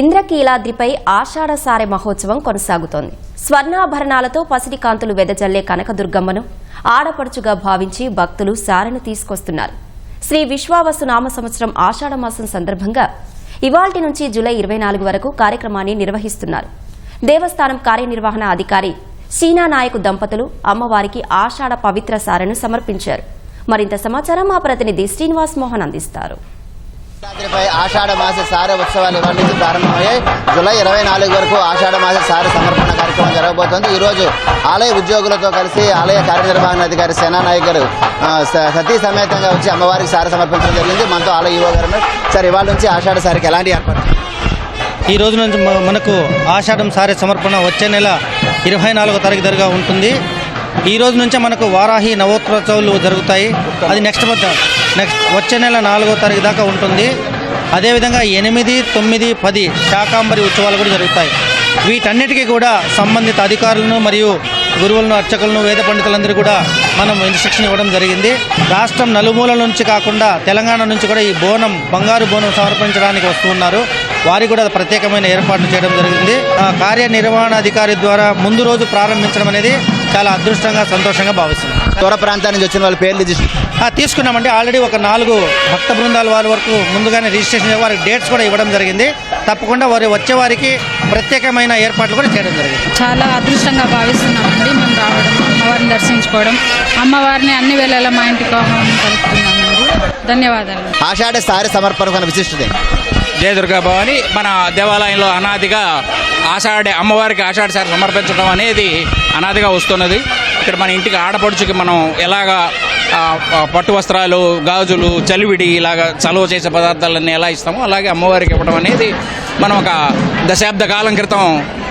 ఇంద్రకీలాద్రిపై ఆషాఢసారె మహోత్సవం కొనసాగుతోంది. స్వర్ణాభరణాలతో పసిడికాంతులు వెదజల్లే కనకదుర్గమ్మను ఆడపడుచుగా భావించి భక్తులు సారను తీసుకొస్తున్నారు. శ్రీ విశ్వావసు నామ సంవత్సరం ఆషాఢ మాసం సందర్భంగా ఇవాల్టి నుంచి జూలై ఇరవై నాలుగు వరకు కార్యక్రమాన్ని నిర్వహిస్తున్నారు. దేవస్థానం కార్యనిర్వహణ అధికారి సీనా నాయకు దంపతులు అమ్మవారికి ఆషాఢ పవిత్ర సారను సమర్పించారు. మరింత సమాచారం మా ప్రతినిధి శ్రీనివాస్ మోహన్ అందిస్తారు. శివరాత్రిపై ఆషాఢ మాస సార ఉత్సవాలు ఇవాళ నుంచి ప్రారంభమయ్యాయి. జూలై ఇరవై నాలుగు వరకు ఆషాఢ మాస సార సమర్పణ కార్యక్రమం జరగబోతోంది. ఈరోజు ఆలయ ఉద్యోగులతో కలిసి ఆలయ కార్యనిర్వహణ అధికారి సేనానాయక్ గారు స- సతీ సమేతంగా వచ్చి అమ్మవారికి సార సమర్పించడం జరిగింది. మనతో ఆలయ యువ గారు సార్ ఇవాళ నుంచి ఆషాఢ సారికి ఎలాంటి ఏర్పాటు ఈ రోజు నుంచి మనకు ఆషాఢం సారే సమర్పణ వచ్చే నెల ఇరవై నాలుగో తారీఖు దగ్గర ఉంటుంది. ఈ రోజు నుంచే మనకు వారాహి నవోత్సవాలు జరుగుతాయి. అది నెక్స్ట్ మంత్ నెక్స్ట్ వచ్చే నెల నాలుగో తారీఖు దాకా ఉంటుంది. అదేవిధంగా ఎనిమిది తొమ్మిది పది శాకాంబరి ఉత్సవాలు కూడా జరుగుతాయి. వీటన్నిటికీ కూడా సంబంధిత అధికారులను మరియు గురువులను అర్చకులను వేద పండితులందరూ కూడా మనం ఇన్స్ట్రక్షన్ ఇవ్వడం జరిగింది. రాష్ట్రం నలుమూలల నుంచి కాకుండా తెలంగాణ నుంచి కూడా ఈ బోనం బంగారు బోనం సమర్పించడానికి వస్తూ ఉన్నారు. వారికి కూడా ప్రత్యేకమైన ఏర్పాట్లు చేయడం జరిగింది. ఆ కార్యనిర్వహణాధికారి ద్వారా ముందు రోజు ప్రారంభించడం అనేది చాలా అదృష్టంగా సంతోషంగా భావిస్తున్నాం. దూర ప్రాంతాల నుంచి వచ్చిన వాళ్ళ పేర్లు తీసు- ఆ, తీసుకున్నామంటే ఆల్రెడీ ఒక నాలుగు భక్త బృందాల వారి వరకు ముందుగానే రిజిస్ట్రేషన్ వారికి డేట్స్ కూడా ఇవ్వడం జరిగింది. తప్పకుండా వారి వచ్చే వారికి ప్రత్యేకమైన ఏర్పాట్లు కూడా చేయడం జరిగింది. చాలా అదృష్టంగా భావిస్తున్నామండి. మేము రావడం అమ్మవారిని దర్శించుకోవడం. అమ్మవారిని అన్ని వేళలా మా ఇంటికి ధన్యవాదాలు. ఆషాఢ సార సమర్పణ విశిష్టత? జయ దుర్గా భవాని మన దేవాలయంలో అనాదిగా ఆషాఢ అమ్మవారికి ఆషాఢ సమర్పించడం అనేది అనాదిగా వస్తున్నది. ఇక్కడ మన ఇంటికి ఆడపడుచుకి మనం ఎలాగా పట్టు వస్త్రాలు గాజులు చలివిడి ఇలాగా చలువ చేసే పదార్థాలన్నీ ఎలా ఇస్తామో అలాగే అమ్మవారికి ఇవ్వడం అనేది మనం ఒక దశాబ్ద కాలం క్రితం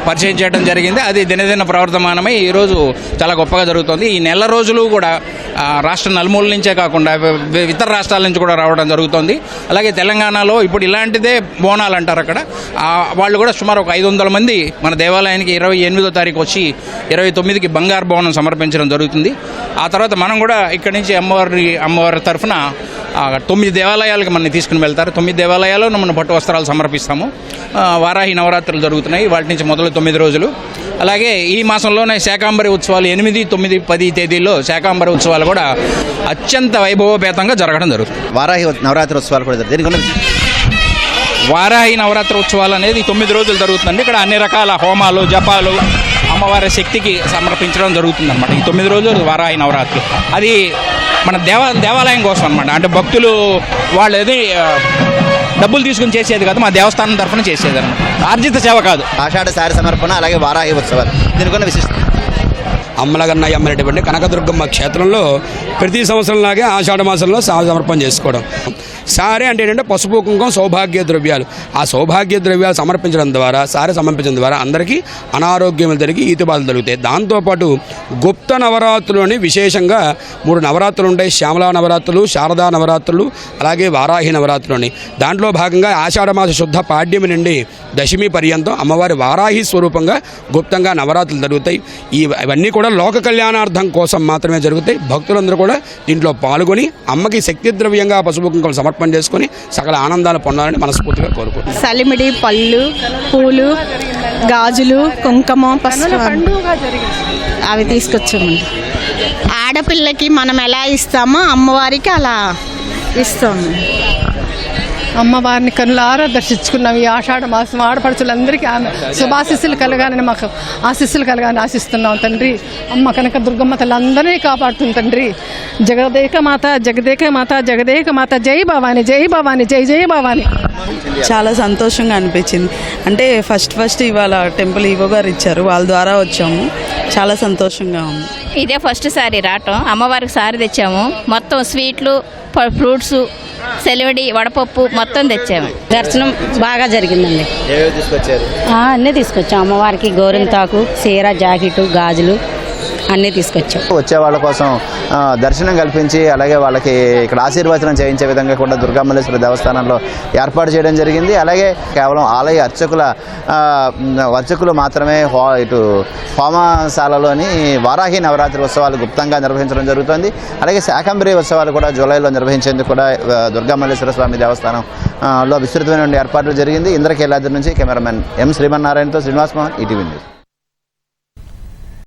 పరిచయం చేయడం జరిగింది. అది దినదిన ప్రవర్తమానమై ఈరోజు చాలా గొప్పగా జరుగుతుంది. ఈ నెల రోజులు కూడా రాష్ట్ర నలుమూల నుంచే కాకుండా ఇతర రాష్ట్రాల నుంచి కూడా రావడం జరుగుతుంది. అలాగే తెలంగాణలో ఇప్పుడు ఇలాంటిదే బోనాలు అంటారు అక్కడ. వాళ్ళు కూడా సుమారు ఒక ఐదు వందల మంది మన దేవాలయానికి ఇరవై ఎనిమిదో తారీఖు వచ్చి ఇరవై తొమ్మిదికి బంగారు భవనం సమర్పించడం జరుగుతుంది. ఆ తర్వాత మనం కూడా ఇక్కడి నుంచి అమ్మవారి అమ్మవారి తరఫున తొమ్మిది దేవాలయాలకు మనం తీసుకుని వెళ్తారు. తొమ్మిది దేవాలయాల్లో మనం పట్టు వస్త్రాలు సమర్పిస్తాము. వారాహి నవరాత్రులు జరుగుతున్నాయి. వాటి నుంచి మొదలు తొమ్మిది రోజులు. అలాగే ఈ మాసంలోనే శాకాంబరి ఉత్సవాలు ఎనిమిది తొమ్మిది పది తేదీల్లో శాకాంబరి ఉత్సవాలు కూడా అత్యంత వైభవపేతంగా జరగడం జరుగుతుంది. వారాహి నవరాత్రి ఉత్సవాలు కూడా జరుగుతాయి. విశిష్టత వారాహి నవరాత్రి ఉత్సవాలు అనేది తొమ్మిది రోజులు జరుగుతుందండి. ఇక్కడ అన్ని రకాల హోమాలు జపాలు అమ్మవారి శక్తికి సమర్పించడం జరుగుతుంది అనమాట ఈ తొమ్మిది రోజులు వారాహి నవరాత్రి. అది మన దేవ దేవాలయం కోసం అనమాట అంటే భక్తులు వాళ్ళు ఏది డబ్బులు తీసుకుని చేసేది కాదు మా దేవస్థానం తరఫున చేసేది అనమాట. ఆర్జిత సేవ కాదు. ఆషాఢ శారీ సమర్పణ అలాగే వారాహి ఉత్సవాలు. దీనికి విశిష్టం అమ్మలగన్నయ్య అమ్మనేటువంటి కనకదుర్గమ్మ క్షేత్రంలో ప్రతి సంవత్సరంలాగే ఆషాఢ మాసంలో సమర్పణ చేసుకోవడం. సారే అంటే ఏంటంటే పసుపు కుంకుమ సౌభాగ్య ద్రవ్యాలు. ఆ సౌభాగ్య ద్రవ్యాలు సమర్పించడం ద్వారా సారే సమర్పించడం ద్వారా అందరికీ అనారోగ్యం జరిగి ఈతి బాధలు జరుగుతాయి దాంతోపాటు గుప్త నవరాత్రులు అని విశేషంగా మూడు నవరాత్రులు ఉంటాయి. శ్యామలా నవరాత్రులు శారదా నవరాత్రులు అలాగే వారాహి నవరాత్రులు అని. దాంట్లో భాగంగా ఆషాఢ మాస శుద్ధ పాడ్యమి నుండి దశమి పర్యంతం అమ్మవారి వారాహి స్వరూపంగా గుప్తంగా నవరాత్రులు జరుగుతాయి. ఇవన్నీ కూడా లోక కళ్యాణార్థం కోసం మాత్రమే జరుగుతాయి. భక్తులందరూ కూడా దీంట్లో పాల్గొని అమ్మకి శక్తి ద్రవ్యంగా పసుపు కుంకుమలు సమర్పణ చేసుకొని సకల ఆనందాలు పొందాలని మనస్ఫూర్తిగా కోరుకుంటున్నాను సలిమిడి పళ్ళు పూలు గాజులు కుంకుమ పసుపు అవి తీసుకొచ్చామండి. ఆడపిల్లకి మనం ఎలా ఇస్తామో అమ్మవారికి అలా ఇస్తాము. అమ్మవారిని కనులారా దర్శించుకున్నాం. ఈ ఆషాఢ మాసం ఆడపడుచులందరికీ ఆమె శుభాశిస్సులు కలగాలని మాకు ఆశీస్సులు కలగాలని ఆశిస్తున్నాం తండ్రి. అమ్మ కనుక దుర్గమ్మ తల్లందరినీ కాపాడుతుంది తండ్రి. జగదేక మాత జగదేక మాత జగదేక మాత. జై భవాని జై భవాని జై జై భవాని. చాలా సంతోషంగా అనిపించింది. అంటే ఫస్ట్ ఫస్ట్ ఇవాళ టెంపుల్ ఈవో గారు ఇచ్చారు. వాళ్ళ ద్వారా వచ్చాము. చాలా సంతోషంగా ఉంది. ఇదే ఫస్ట్ సారి రావటం. అమ్మవారికి సారి తెచ్చాము. మొత్తం స్వీట్లు ఫ్రూట్స్ సెలవిడి వడపప్పు మొత్తం తెచ్చాము. దర్శనం బాగా జరిగిందండి. ఏవేవి తీసుకొచ్చారు? ఆ, అన్నీ తీసుకొచ్చాం. అమ్మవారికి గోరింతాకు చీర జాకెట్ గాజులు అన్నీ తీసుకొచ్చాం. వచ్చే వాళ్ళ కోసం దర్శనం కల్పించి అలాగే వాళ్ళకి ఇక్కడ ఆశీర్వచనం చేయించే విధంగా కూడా దుర్గామల్లేశ్వర దేవస్థానంలో ఏర్పాటు చేయడం జరిగింది. అలాగే కేవలం ఆలయ అర్చకుల అర్చకులు మాత్రమే హో ఇటు హోమశాలలోని వారాహి నవరాత్రి ఉత్సవాలు గుప్తంగా నిర్వహించడం జరుగుతుంది. అలాగే శాకంబరి ఉత్సవాలు కూడా జూలైలో నిర్వహించేందుకు కూడా దుర్గామల్లేశ్వర స్వామి దేవస్థానం లో విస్తృతమైన ఏర్పాట్లు జరిగింది. ఇంద్రకేలాద్రి నుంచి కెమెరామెన్ ఎం శ్రీమన్నారాయణతో శ్రీనివాస్ మోహన్ ఈటీవీ న్యూస్.